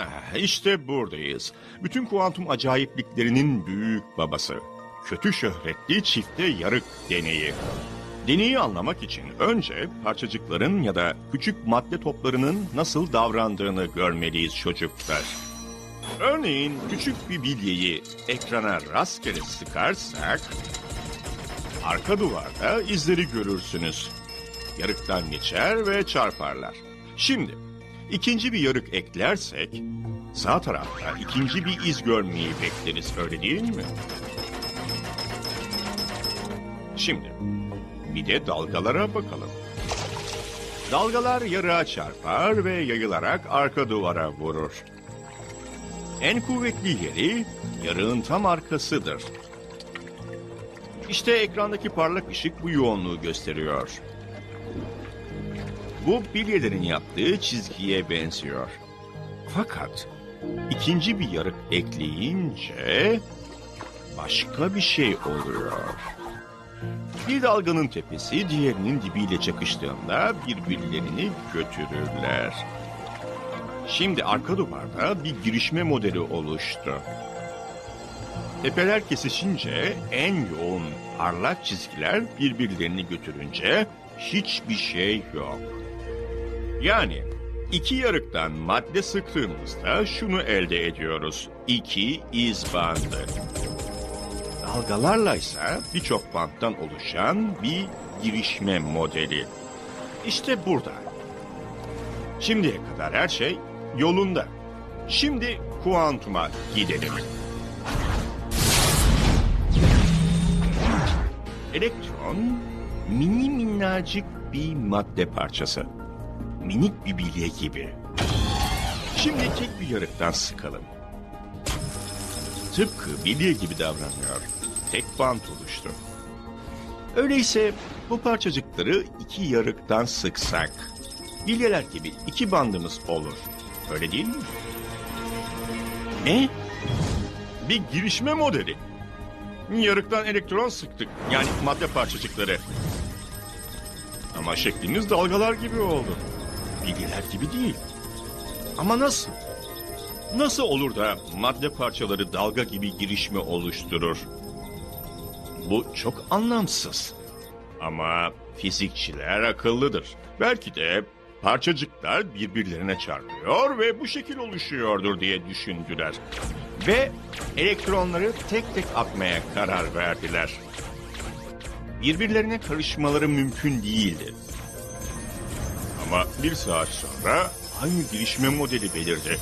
Ah, İşte buradayız. Bütün kuantum acayipliklerinin büyük babası. Kötü şöhretli çifte yarık deneyi. Deneyi anlamak için önce parçacıkların ya da küçük madde toplarının nasıl davrandığını görmeliyiz çocuklar. Örneğin küçük bir bilyeyi ekrana rastgele sıkarsak arka duvarda izleri görürsünüz. Yarıktan geçer ve çarparlar. Şimdi ikinci bir yarık eklersek sağ tarafta ikinci bir iz görmeyi bekleriz öyle değil mi? Şimdi bir de dalgalara bakalım. Dalgalar yarığa çarpar ve yayılarak arka duvara vurur. En kuvvetli yeri yarığın tam arkasıdır. İşte ekrandaki parlak ışık bu yoğunluğu gösteriyor. Bu bilyelerin yaptığı çizgiye benziyor. Fakat ikinci bir yarık ekleyince başka bir şey oluyor. Bir dalganın tepesi diğerinin dibiyle çakıştığında birbirlerini götürürler. Şimdi arka duvarda bir girişme modeli oluştu. Tepeler kesişince en yoğun parlak çizgiler birbirlerini götürünce hiçbir şey yok. Yani iki yarıktan madde sıktığımızda şunu elde ediyoruz. İki iz bandı. Dalgalarla ise birçok banttan oluşan bir girişme modeli. İşte burada. Şimdiye kadar her şey yolunda. Şimdi kuantuma gidelim. Elektron mini minnacık bir madde parçası. Minik bir bilye gibi. Şimdi tek bir yarıktan sıkalım. Tıpkı bilye gibi davranıyor. Tek bant oluştu. Öyleyse bu parçacıkları iki yarıktan sıksak, bilyeler gibi iki bandımız olur. Öyle değil mi? Ne? Bir girişme modeli. Yarıktan elektron sıktık. Yani madde parçacıkları. Ama şeklimiz dalgalar gibi oldu. Bilyeler gibi değil. Ama nasıl? Nasıl olur da madde parçaları dalga gibi girişme oluşturur? Bu çok anlamsız. Ama fizikçiler akıllıdır. Belki de parçacıklar birbirlerine çarpıyor ve bu şekil oluşuyordur diye düşündüler. Ve elektronları tek tek atmaya karar verdiler. Birbirlerine karışmaları mümkün değildi. Ama bir saat sonra aynı girişme modeli belirdi.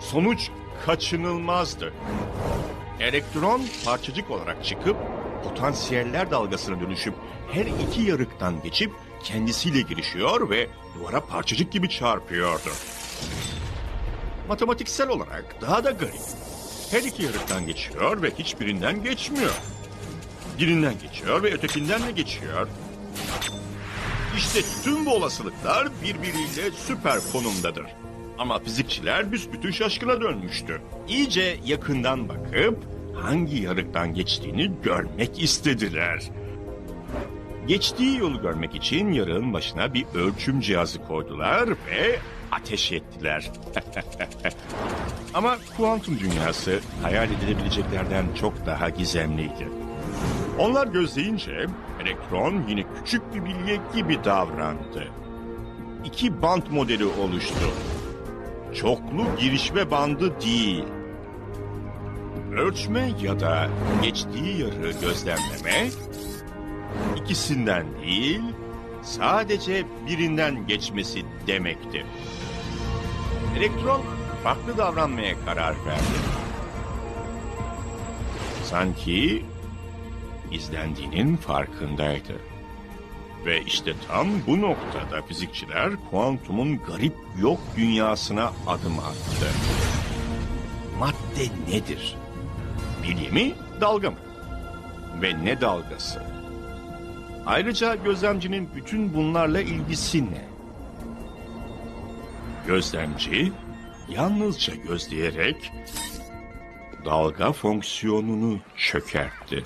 Sonuç kaçınılmazdı. Elektron parçacık olarak çıkıp potansiyeller dalgasına dönüşüp her iki yarıktan geçip kendisiyle girişiyor ve duvara parçacık gibi çarpıyordu. Matematiksel olarak daha da garip. Her iki yarıktan geçiyor ve hiçbirinden geçmiyor. Birinden geçiyor ve ötekinden de geçiyor. İşte tüm bu olasılıklar birbiriyle süper konumdadır. Ama fizikçiler büsbütün şaşkına dönmüştü. İyice yakından bakıp hangi yarıktan geçtiğini görmek istediler. Geçtiği yolu görmek için yarığın başına bir ölçüm cihazı koydular ve ateş ettiler. Ama kuantum dünyası hayal edilebileceklerden çok daha gizemliydi. Onlar gözleyince elektron yine küçük bir bilye gibi davrandı. İki bant modeli oluştu. Çoklu girişme bandı değil. Ölçme ya da geçtiği yarığı gözlemleme ikisinden değil sadece birinden geçmesi demekti. Elektron farklı davranmaya karar verdi. Sanki izlendiğinin farkındaydı. Ve işte tam bu noktada fizikçiler kuantumun garip yok dünyasına adım attı. Madde nedir? Bilye mi, dalga mı? Ve ne dalgası? Ayrıca gözlemcinin bütün bunlarla ilgisi ne? Gözlemci yalnızca gözleyerek dalga fonksiyonunu çökertti.